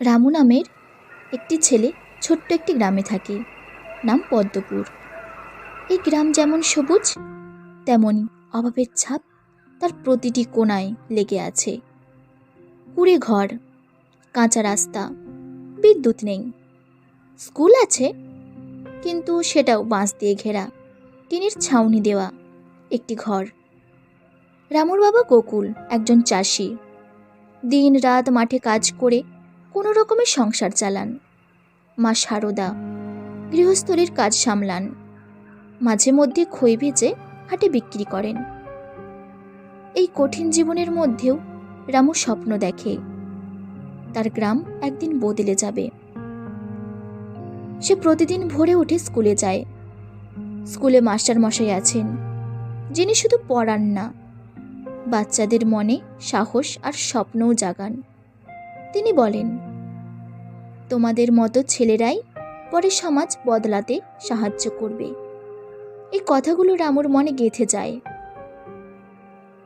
রামু নামের একটি ছেলে ছোট্ট একটি গ্রামে থাকে, নাম পদ্মপুর। এই গ্রাম যেমন সবুজ তেমনই অভাবের ছাপ তার প্রতিটি কোণায় লেগে আছে। কুড়ে ঘর, কাঁচা রাস্তা, বিদ্যুৎ নেই। স্কুল আছে, কিন্তু সেটাও বাঁশ দিয়ে ঘেরা, টিনের ছাউনি দেওয়া একটি ঘর। রামুর বাবা গোকুল, একজন চাষি। দিন রাত মাঠে কাজ করে কোনো রকমের সংসার চালান। মা সারদা গৃহস্থলীর কাজ সামলান। মাঝে মধ্যে খই ভেজে হাটে বিক্রি করেন। এই কঠিন জীবনের মধ্যেও রামু স্বপ্ন দেখে। তার গ্রাম একদিন বদলে যাবে। সে প্রতিদিন ভোরে উঠে স্কুলে যায়। স্কুলে মাস্টার মশাই আছেন, যিনি শুধু পড়ান না, বাচ্চাদের মনে সাহস আর স্বপ্নও জাগান। তিনি বলেন তোমাদের মতো ছেলেরাই পরে সমাজ বদলাতে সাহায্য করবে। এই কথাগুলো রামুর মনে গেঁথে যায়।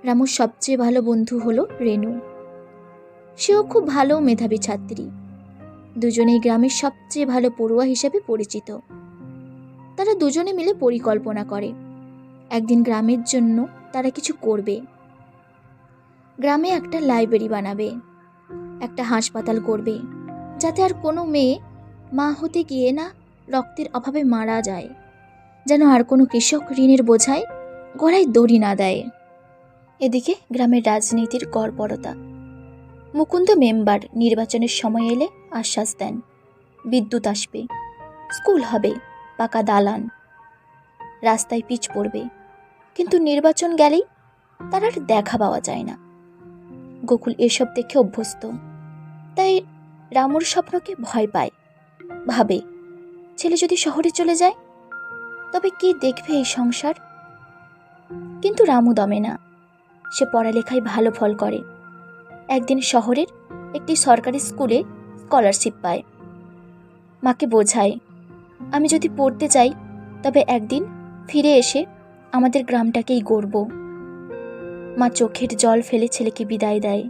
রামুর সবচেয়ে ভালো বন্ধু হলো রেনু। সেও খুব ভালো মেধাবী ছাত্রী। দুজনেই গ্রামের সবচেয়ে ভালো পড়ুয়া হিসেবে পরিচিত। তারা দুজনে মিলে পরিকল্পনা করে। একদিন গ্রামের জন্য তারা কিছু করবে। গ্রামে একটা লাইব্রেরি বানাবে। একটা হাসপাতাল করবে। যাতে আর কোনো মেয়ে মা হতে গিয়ে না রক্তের অভাবে মারা যায়, যেন আর কোনো কৃষক ঋণের বোঝায় গলায় দড়ি না দেয়। এদিকে গ্রামের রাজনীতির গড়বড়তা মুকুন্দ মেম্বার নির্বাচনের সময় এলে আশ্বাস দেন, বিদ্যুৎ আসবে, স্কুল হবে, পাকা দালান, রাস্তায় পিচ পড়বে, কিন্তু নির্বাচন গেলেই তার আর দেখা পাওয়া যায় না। গোকুল এসব দেখে অভ্যস্ত, তাই রামুর স্বপ্নকে ভয় পায়। ভাবে, ছেলে যদি শহরে চলে যায়, তবে কে দেখবে এই সংসার? কিন্তু রামু দমে না। সে পড়ালেখায় ভালো ফল করে। একদিন শহরের একটি সরকারি স্কুলে স্কলারশিপ পায়। মাকে বোঝায়, আমি যদি পড়তে চাই তবে একদিন ফিরে এসে আমাদের গ্রামটাকেই গড়ব। মা চোখের জল ফেলে ছেলেকে বিদায় দেয়।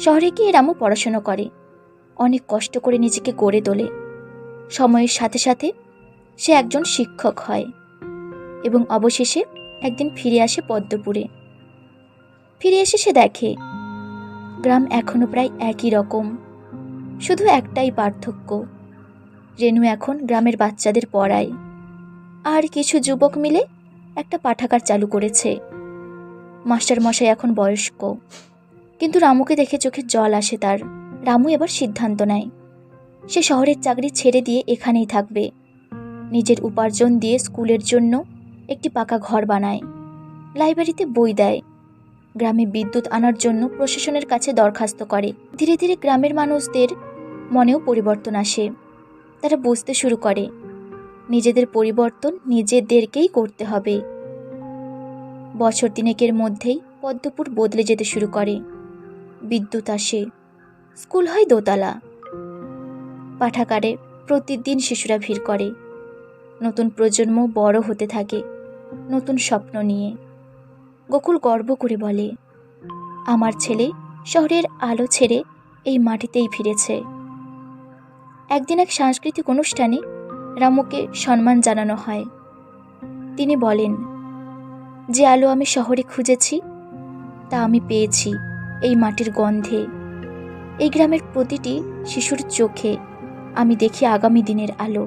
শহরে গিয়ে রামু পড়াশুনো করে। অনেক কষ্ট করে নিজেকে গড়ে তোলে। সময়ের সাথে সাথে সে একজন শিক্ষক হয় এবং অবশেষে একদিন ফিরে আসে পদ্মপুরে। ফিরে এসে সে দেখে, গ্রাম এখনও প্রায় একই রকম। শুধু একটাই পার্থক্য রেনু এখন গ্রামের বাচ্চাদের পড়ায়। আর কিছু যুবক মিলে একটা পাঠাগার চালু করেছে। মাস্টার মশাই এখন বয়স্ক। কিন্তু রামুকে দেখে চোখে জল আসে তার। রামু এবার সিদ্ধান্ত নেয়। সে শহরের চাকরি ছেড়ে দিয়ে এখানেই থাকবে। নিজের উপার্জন দিয়ে স্কুলের জন্য একটি পাকা ঘর বানায়। লাইব্রেরিতে বই দেয়। গ্রামে বিদ্যুৎ আনার জন্য প্রশাসনের কাছে দরখাস্ত করে। ধীরে ধীরে গ্রামের মানুষদের মনেও পরিবর্তন আসে। তারা বুঝতে শুরু করে, নিজেদের পরিবর্তন নিজেদেরকেই করতে হবে। বছর তিনেকের মধ্যেই পদ্মপুর বদলে যেতে শুরু করে। বিদ্যুৎ আসে। স্কুল হয় দোতলা। পাঠাগারে প্রতিদিন শিশুরা ভিড় করে। নতুন প্রজন্ম বড় হতে থাকে, নতুন স্বপ্ন নিয়ে। গোকুল গর্ব করে বলে, আমার ছেলে শহরের আলো ছেড়ে এই মাটিতেই ফিরেছে। একদিন এক সাংস্কৃতিক অনুষ্ঠানে রামুকে সম্মান জানানো হয়। তিনি বলেন, যে আলো আমি শহরে খুঁজেছি, তা আমি পেয়েছি। এই মাটির গন্ধে। এই গ্রামের প্রতিটি শিশুর চোখে আমি দেখি আগামী দিনের আলো।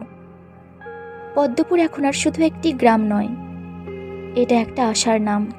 পদ্মপুর এখন আর শুধু একটি গ্রাম নয়, এটা একটা আশার নাম।